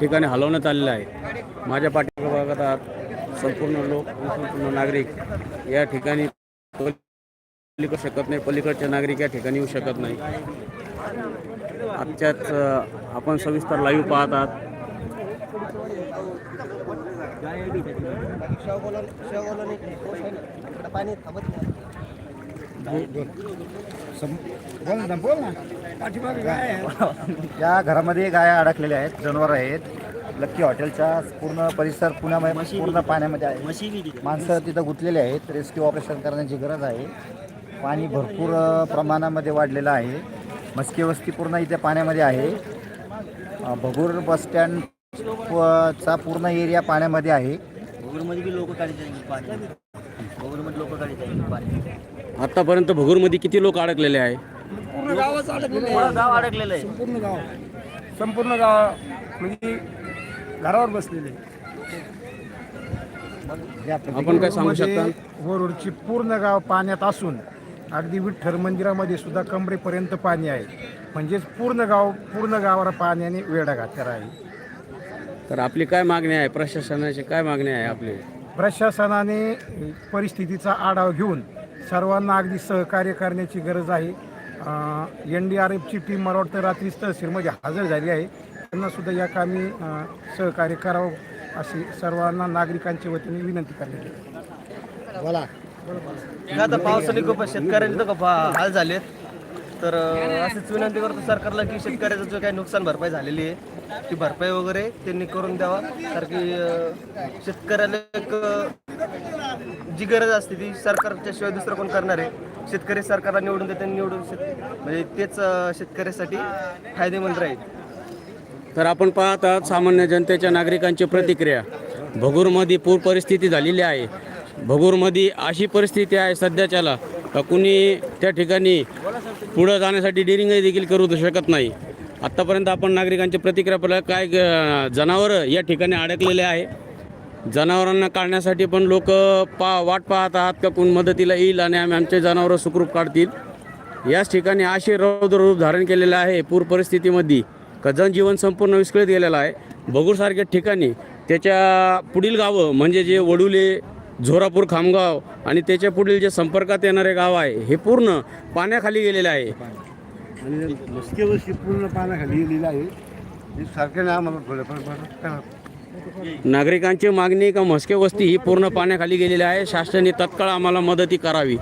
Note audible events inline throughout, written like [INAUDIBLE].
ठिकाणी हलवण्यात आलेलं आहे. माझ्या पाठीभागात आहात संपूर्ण लोक संपूर्ण नागरिक या ठिकाणी पलीकडे शकत नाही पलीकडचे नागरिक या ठिकाणी येऊ शकत नाही. आजच्याच आपण सविस्तर लाईव्ह पाहत आहात. या घरामध्ये गाया अडकलेल्या आहेत जनावर आहेत. लक्की हॉटेलच्या पूर्ण परिसर पुण्यामध्ये पूर्ण पाण्यामध्ये आहे. माणसं तिथं गुंतलेली आहेत. रेस्क्यू ऑपरेशन करण्याची गरज आहे. पाणी भरपूर प्रमाणामध्ये वाढलेलं आहे. मस्की वस्ती पूर्ण इथे पाण्यामध्ये आहे. भगूर बस स्टँड चा पूर्ण एरिया पाण्यामध्ये आहे. भोगरमध्ये बी लोक काढत आहे? किती लोक अडकलेले आहे. पूर्ण गाव अडकलेलं आहे. संपूर्ण गाव. संपूर्ण गाव म्हणजे घरावर बसलेले. आपण काय सांगू शकता? वरूडची पूर्ण गाव पाण्यात असून अगदी विठ्ठल मंदिरामध्ये सुद्धा कमरेपर्यंत पाणी आहे. म्हणजेच पूर्ण गाव पूर्ण गावाला पाण्याने वेढा घातलेला आहे. तर आपली काय मागणी आहे? प्रशासनाची काय मागणी आहे आपली? प्रशासनाने परिस्थितीचा आढावा घेऊन सर्वांना अगदी सहकार्य करण्याची गरज आहे. एन डी आर एफची टीम मला वाटतं रात्री तहसीलमध्ये हजर झाली आहे. त्यांना सुद्धा या कामी सहकार्य करावं अशी सर्वांना नागरिकांच्या वतीने विनंती करण्यात येते. बोला. आता पावसाने खूप शेतकऱ्यांचे तर खूप हाल झालेत तर अं, असंच विनंती करतो सरकारला की शेतकऱ्याचं जो काही नुकसान भरपाई झालेली आहे ती भरपाई वगैरे त्यांनी करून द्यावा. कारण की शेतकऱ्याला एक जी गरज असते ती सरकारच्या शिवाय दुसरं कोण करणार आहे. शेतकरी सरकारला निवडून देते आणि निवडून शेत म्हणजे तेच अं, शेतकऱ्यासाठी फायदेमंद राहील. तर आपण पाहत आहात सामान्य जनतेच्या नागरिकांची प्रतिक्रिया. भगूरमध्ये पूर परिस्थिती झालेली आहे. भगूरमध्ये अशी परिस्थिती आहे सध्याच्याला का कुणी त्या ठिकाणी पुढं जाण्यासाठी डिरिंग देखील करू शकत नाही. आत्तापर्यंत आपण नागरिकांची प्रतिक्रिया पाहिलं काय जनावरं या ठिकाणी अडकलेले आहे. जनावरांना काढण्यासाठी पण लोक पा वाट पाहत आहात का कोण मदतीला येईल आणि आम्ही आमचे जनावरं सुखरूप काढतील. याच ठिकाणी असे रौद्र रूप धारण केलेलं आहे पूर परिस्थितीमध्ये. का जनजीवन संपूर्ण विस्कळीत गेलेलं आहे. बगूरसारख्या ठिकाणी त्याच्या पुढील गावं म्हणजे जे वडुले झोरापूर खामगाव आणि त्याच्या पुढील जे संपर्कात येणारे गाव आहे हे पूर्ण पाण्याखाली गेलेले आहे. आणि पूर्ण पाण्याखाली गेलेलं आहे. सरकारने आम्हाला थोडंफार नागरिकांची मागणी का म्हस्के वस्ती ही पूर्ण पाण्याखाली गेलेली आहे शासनाने तत्काळ आम्हाला मदती करावी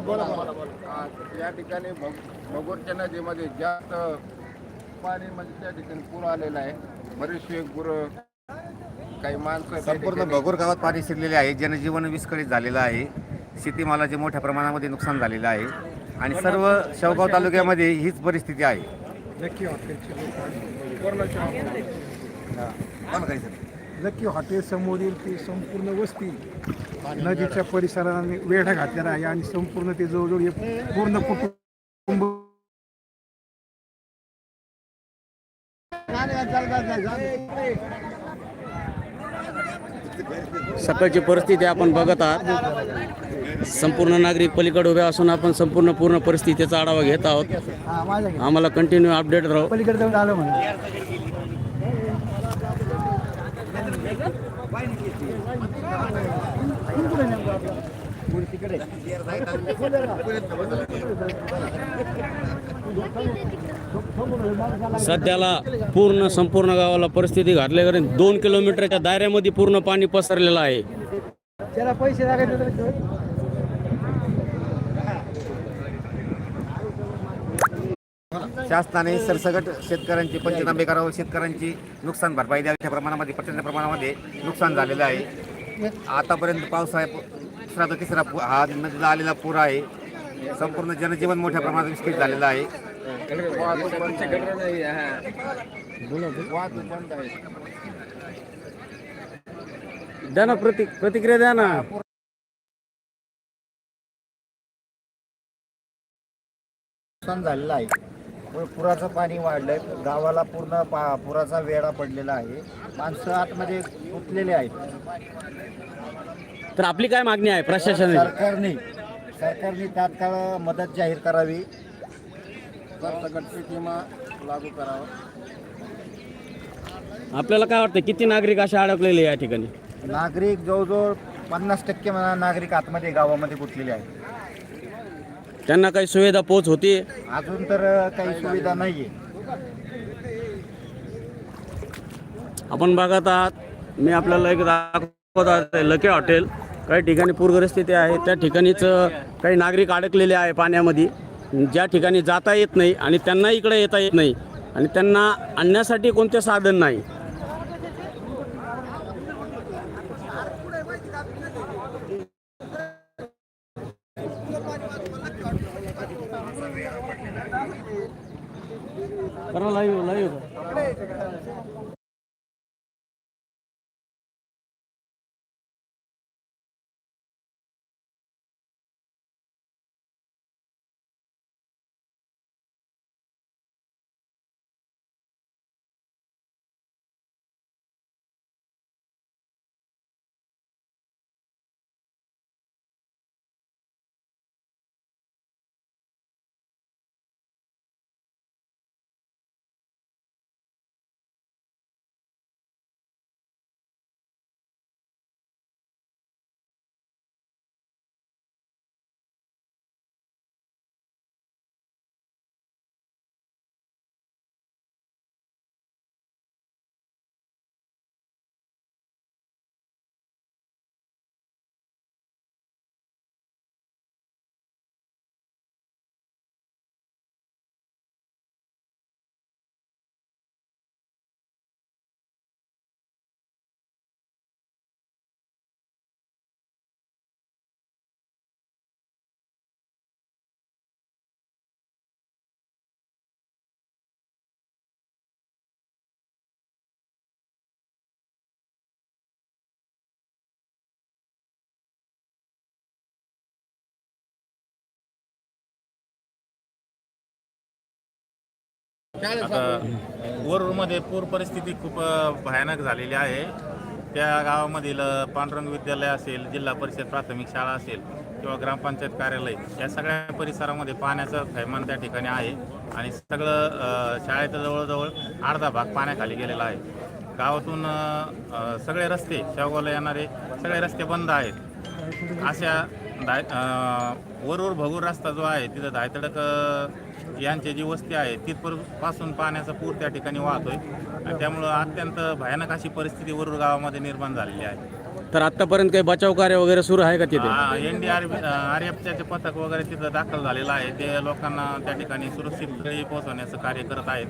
बोला या ठिकाणी भग- भगोरच्या नदीमध्ये जास्त पाणी म्हणजे त्या ठिकाणी पूर आलेला आहे बरेचसे गुरं काही माणसं संपूर्ण भगोर गावात पाणी शिरलेले आहे जनजीवन विस्कळीत झालेलं आहे शेतीमालाचे मोठ्या प्रमाणामध्ये नुकसान झालेलं आहे. आणि सर्व शेवगाव तालुक्यामध्ये हीच परिस्थिती आहे. हा. सर. लक्की हॉटेल समोरील ती संपूर्ण वस्ती नदीच्या परिसराने वेढा घातलेला आहे आणि संपूर्ण ते जवळजवळ हे पूर्ण कुटुंब सकाळची परिस्थिती आपण बघत आहात. संपूर्ण नागरिक पलीकडे उभे असून आपण संपूर्ण पूर्ण परिस्थितीचा आढावा घेत आहोत. आम्हाला कंटिन्यू अपडेट राहू. पलीकडे सध्याला पूर्ण संपूर्ण गावाला परिस्थिती घातल्याकडे दोन किलोमीटरच्या दायऱ्यामध्ये पूर्ण पाणी पसरलेलं आहे. त्याला पैसे लागायचे शासनाने सरसकट शेतकऱ्यांची पंचनामे करावं शेतकऱ्यांची नुकसान भरपाई द्यावी. त्या प्रमाणामध्ये प्रचंड प्रमाणामध्ये नुकसान झालेलं आहे. आतापर्यंत पावसाळ्या दुसरा तर तिसरा पू- हा नदीला आलेला पूर आहे. संपूर्ण जनजीवन मोठ्या प्रमाणात विस्कळीत झालेलं आहे. द्या ना प्रति प्रतिक्रिया द्या ना. नुकसान झालेलं आहे. पुराचं पाणी वाढलंय. गावाला पूर्ण पा पुराचा वेढा पडलेला आहे. माणसं आतमध्ये गुंतलेले आहेत. तर आपली काय मागणी आहे? प्रशासनाची सरकारने सरकारने तात्काळ मदत जाहीर करावी. विमा लागू करावा. आपल्याला काय वाटतं किती नागरिक असे अडकलेले या ठिकाणी? नागरिक जवळजवळ पन्नास टक्के मला नागरिक आतमध्ये गावामध्ये गुंतलेले आहेत. त्यांना काही सुविधा पोच होती? अजून तर काही सुविधा नाही आहे आपण बघत आहात. मी आपल्याला एक दाखवत आहे लके हॉटेल. काही ठिकाणी पूरग्रस्थिती आहे त्या ठिकाणीच काही नागरिक अडकलेले आहे पाण्यामध्ये. ज्या ठिकाणी जाता येत नाही आणि त्यांना इकडे येता येत नाही आणि त्यांना आणण्यासाठी कोणते साधन नाही. आता वरूरमध्ये पूर परिस्थिती खूप भयानक झालेली आहे. त्या गावामधील पांडुरंग विद्यालय असेल जिल्हा परिषद प्राथमिक शाळा असेल किंवा ग्रामपंचायत कार्यालय या सगळ्या परिसरामध्ये पाण्याचं थैमान त्या ठिकाणी आहे आणि सगळं अ, शाळेचा जवळजवळ अर्धा भाग पाण्याखाली गेलेला आहे. गावातून सगळे रस्ते शेवगावला येणारे सगळे रस्ते बंद आहेत. अशा दाय वरवर भगूर रस्ता जो आहे तिथं धायतडक यांची जी वस्ती आहे तिथपासून पाण्याचा पूर त्या ठिकाणी वाहतोय. आणि त्यामुळं अत्यंत भयानक अशी परिस्थिती वरूर गावामध्ये निर्माण झालेली आहे. तर आतापर्यंत काही बचाव कार्य वगैरे सुरू आहे का तिथे? एन डी आर आर एफचे पथक वगैरे तिथं दाखल झालेलं आहे ते लोकांना त्या ठिकाणी सुरक्षित पोहोचवण्याचं कार्य करत आहेत.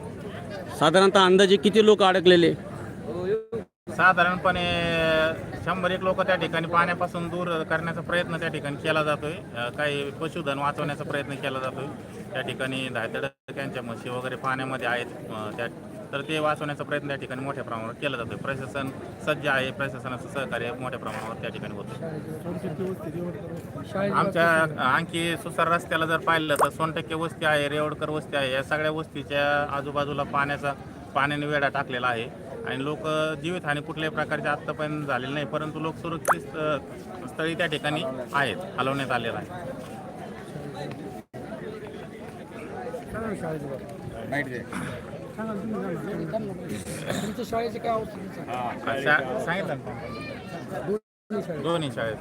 साधारणतः अंदाजे किती लोक अडकलेले? साधारणपणे शंभर एक लोक त्या ठिकाणी पाण्यापासून दूर करण्याचा प्रयत्न त्या ठिकाणी केला जातोय. काही पशुधन वाचवण्याचा प्रयत्न केला जातोय. त्या ठिकाणी धायतडक्यांच्या म्हशी वगैरे पाण्यामध्ये आहेत. त्या तर ते वाचवण्याचा प्रयत्न त्या ठिकाणी मोठ्या प्रमाणावर केला जातोय. प्रशासन सज्ज आहे. प्रशासनाचं सहकार्य मोठ्या प्रमाणावर त्या ठिकाणी होतं आमच्या आणखी सुसार रस्त्याला जर पाहिलं तर सोनटक्के वस्ती आहे रेवडकर वस्ती आहे. या सगळ्या वस्तीच्या आजूबाजूला पाण्याचा पाण्याने वेढा टाकलेला आहे. आणि लोक जीवितहानी कुठल्याही प्रकारचे आत्तापर्यंत झालेली नाही परंतु लोक सुरक्षित स्थळी त्या ठिकाणी आहेत हलवण्यात आलेलं आहे. तुमच्या शाळेचे काय सांगितलं दोन्ही शाळेत.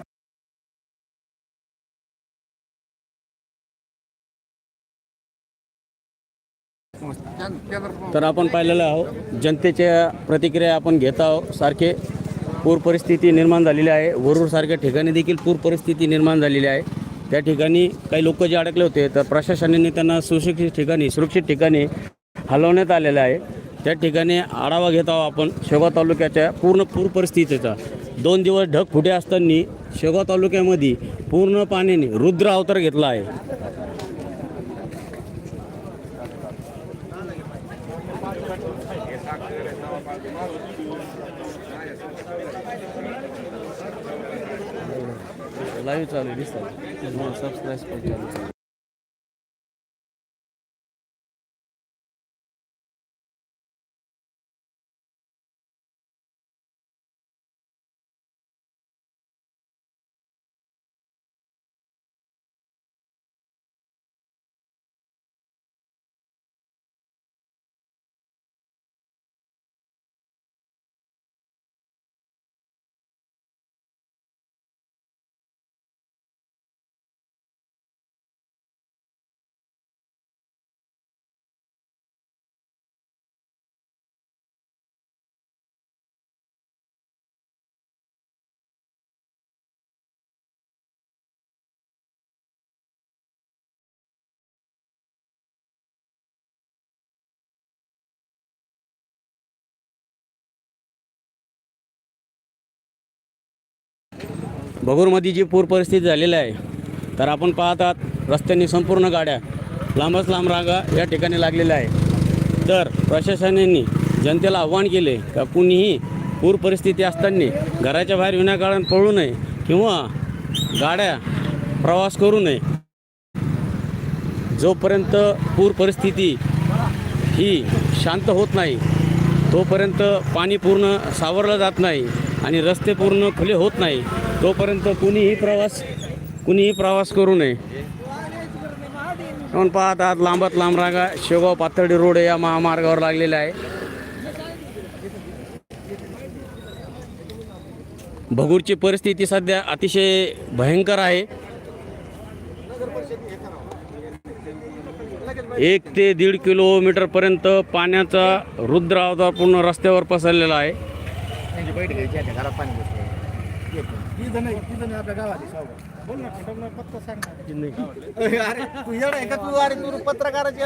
तर आपण पाहिलेलं आहोत जनतेच्या प्रतिक्रिया आपण घेत आहोत. सारखे पूर परिस्थिती निर्माण झालेली आहे. वरूरसारख्या ठिकाणी देखील पूर परिस्थिती निर्माण झालेली आहे. त्या ठिकाणी काही लोक जे अडकले होते तर प्रशासनाने त्यांना सुशिक्षित ठिकाणी सुरक्षित ठिकाणी हलवण्यात आलेलं आहे. त्या ठिकाणी आढावा घेत आहोत आपण शेगाव तालुक्याच्या पूर्ण पूर परिस्थितीचा. दोन दिवस ढग फुटे असताना शेगाव तालुक्यामध्ये पूर्ण पाण्याने रुद्र अवतार घेतला आहे. लाईव्ह चालू आहे दिसतात सबस्क्राईब भगूरमध्ये जी पूर परिस्थिती झालेली आहे तर आपण पाहतात रस्त्यांनी संपूर्ण गाड्या लांबच लांब रांगा या ठिकाणी लागलेल्या आहे तर प्रशासनाने जनतेला आव्हान केले का कुणीही पूर परिस्थिती असताना घराच्या बाहेर विनाकारण पळू नये किंवा गाड्या प्रवास करू नये. जोपर्यंत पूर परिस्थिती ही शांत होत नाही तोपर्यंत पाणी पूर्ण सावरलं जात नाही आणि रस्ते पूर्ण खुले होत नाही. तोपर्यंत कुणीही प्रवास कुणीही प्रवास करू नये. आपण पाहत आहात लांबात लांब रांगा शेगाव पाथर्डी रोड या महामार्गावर लागलेला आहे. भगूरची परिस्थिती सध्या अतिशय भयंकर आहे. एक ते दीड किलोमीटरपर्यंत पाण्याचा रुद्र अवतार पूर्ण रस्त्यावर पसरलेला आहे. त्यांची बैठ घ्यायची आहे घरात पाणी घुसलंय. अरे तू येडा आहे का तू अरे तू पत्रकाराची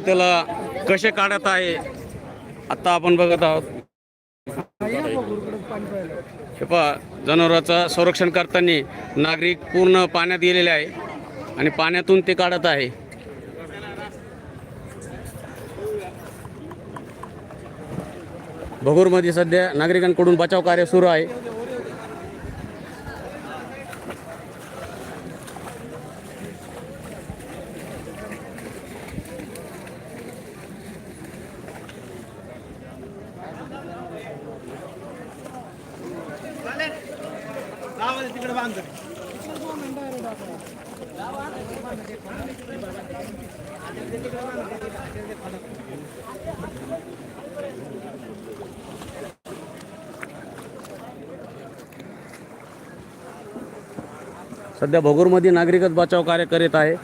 त्याला कसे काढत आहे आता आपण बघत आहोत. हे पहा जनावराचं संरक्षण करताना नागरिक पूर्ण पाण्यात गेलेले आहे आणि पाण्यातून ते काढत आहे. भगूरमध्ये सध्या नागरिकांकडून बचाव कार्य सुरू आहे. सध्या भगूरमध्ये नागरिकच बचाव कार्य करीत आहे.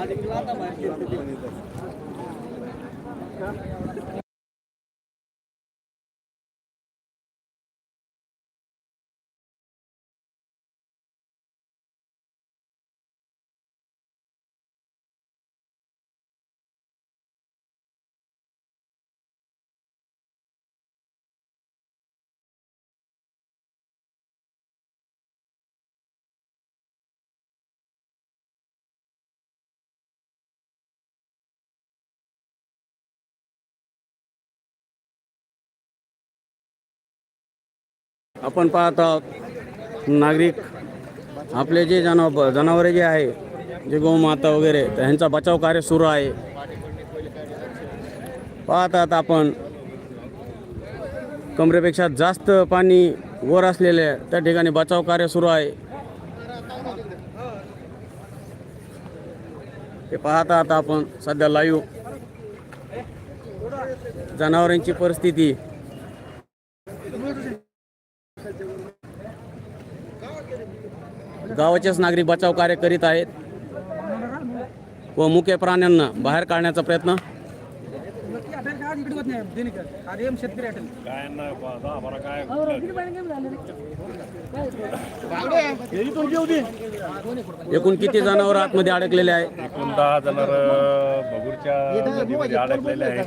அதுக்கெல்லாம் தான் आपण पाहत आहोत नागरिक आपले जे जनाव जनावरे जे आहे जे गोमाता वगैरे ह्यांचा बचाव कार्य सुरू आहे. पाहत आहात आपण कमरेपेक्षा जास्त पाणी वर असलेले त्या ठिकाणी बचाव कार्य सुरू आहे. हे पाहत आहात आपण सध्या लाईव्ह जनावरांची परिस्थिती गावाचेच नागरिक बचाव कार्य करीत आहेत. व मुख्य प्राण्यांना बाहेर काढण्याचा प्रयत्न. एकूण किती जनावर आतमध्ये अडकलेले आहे एकूण दहा जनावर भगूरच्या नदीमध्ये अडकलेले आहेत.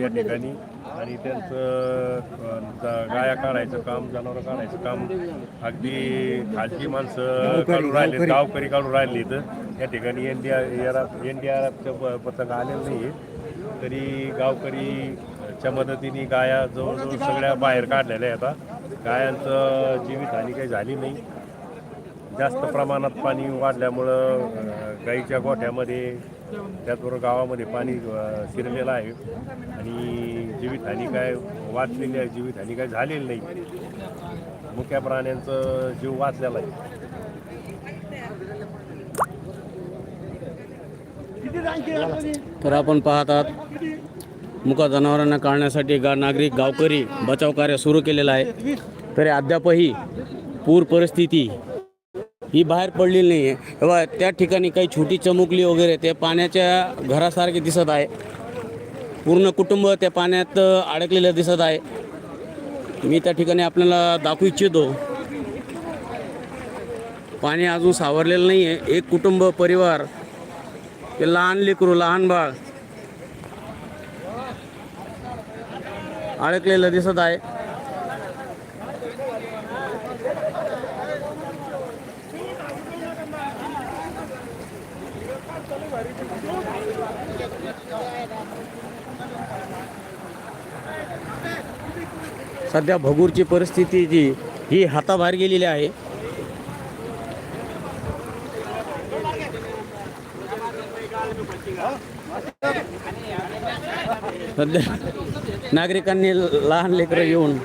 या ठिकाणी. आणि त्यांचं गाया काढायचं काम जनावर काढायचं काम अगदी खाजगी माणसं काढून राहिले गावकरी. काढून राहिले इथं या ठिकाणी N D R N D R एफचं पथक आलेलं नाही तरी गावकरीच्या मदतीने गाया जवळजवळ सगळ्या बाहेर काढलेल्या आहेत. आता गायांचं जीवितहानी काही झाली नाही. जास्त प्रमाणात पाणी वाढल्यामुळं गाईच्या गोठ्यामध्ये त्याचबरोबर गावामध्ये पाणी शिरलेलं आहे. आणि जीवितहानी काय वाचलेली आहे जीवितहानी काय झालेली नाही. मुक्या प्राण्यांचं जीव वाचलेला आहे. तर आपण पाहत आहात मुका जनावरांना काढण्यासाठी गा नागरिक गावकरी बचाव कार्य सुरू केलेलं आहे. तरी अद्यापही पूर परिस्थिती ही बाहेर पडलेली नाही आहे तेव्हा त्या ठिकाणी काही छोटी चमुकली वगैरे ते पाण्याच्या घरासारखे दिसत आहे. पूर्ण कुटुंब त्या पाण्यात अडकलेलं दिसत आहे. मी त्या ठिकाणी आपल्याला दाखवू इच्छितो. पाणी अजून सावरलेलं नाही आहे एक कुटुंब परिवार ते लहान लेकरू लहान बाळ अडकलेलं दिसत आहे. सध्या भगूरची परिस्थिती जी ही हाताबाहेर गेलेली आहे. सध्या नागरिकांनी लहान लेकरं येऊन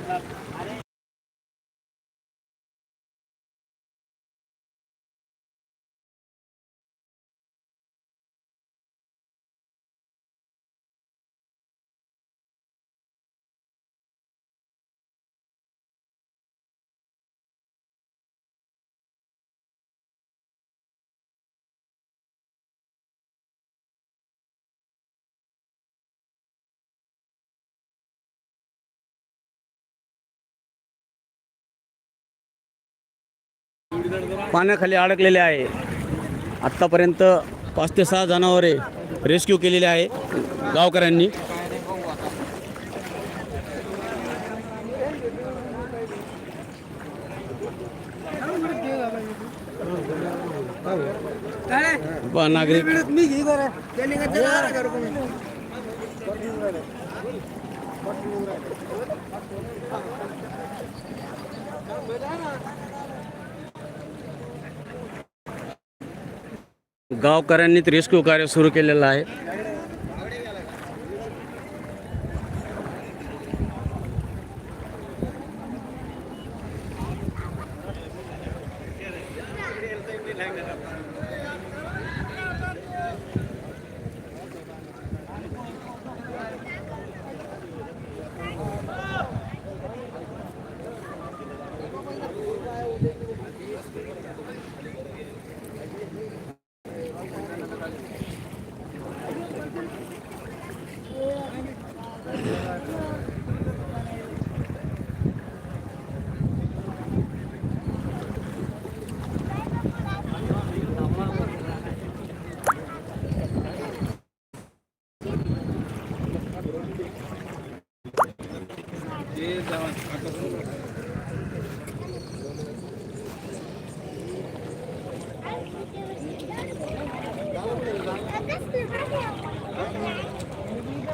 पाण्याखाली अडकलेले आहे. आत्तापर्यंत पाच ते सहा जनावरे रेस्क्यू केलेले आहे गावकऱ्यांनी. पहा नागरिक. गावकऱ्यांनी रेस्क्यू कार्य सुरू केलेलं आहे.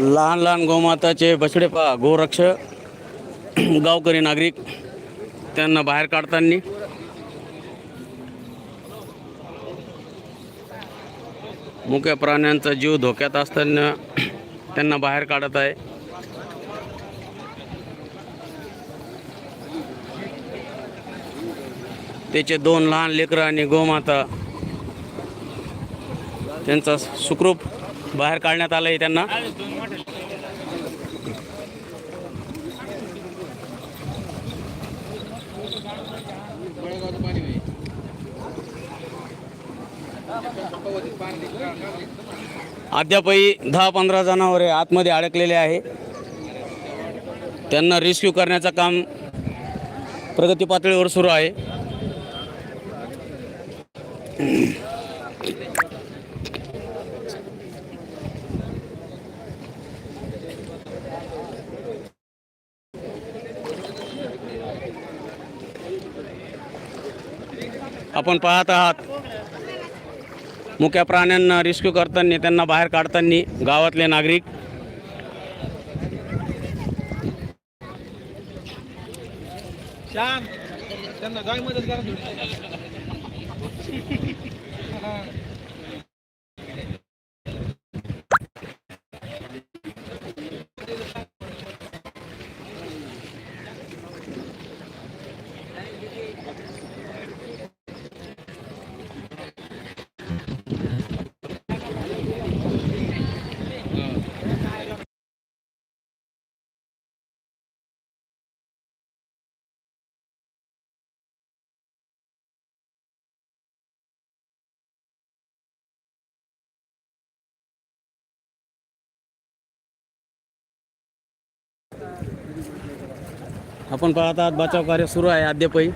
लहान लहान गोमाताचे बछडे पा गोरक्ष [CLEARS THROAT] गावकरी नागरिक त्यांना बाहेर काढताना. मुख्या प्राण्यांचा जीव धोक्यात असताना [CLEARS THROAT] त्यांना बाहेर काढत आहे. त्याचे दोन लहान लेकरं आणि गोमाता त्यांचा सुखरूप बाहेर काढण्यात आलं आहे त्यांना. अद्यापही दहा पंधरा जनावरे आतमध्ये अडकलेले आहे. त्यांना रेस्क्यू करण्याचं काम प्रगती पातळीवर सुरू आहे. आपण पाहत आहात. मुक्या प्राण्यांना रेस्क्यू करताना त्यांना बाहेर काढताना गावातले नागरिक. आपण पाहत आहात बचाव कार्य सुरू आहे अद्यापही.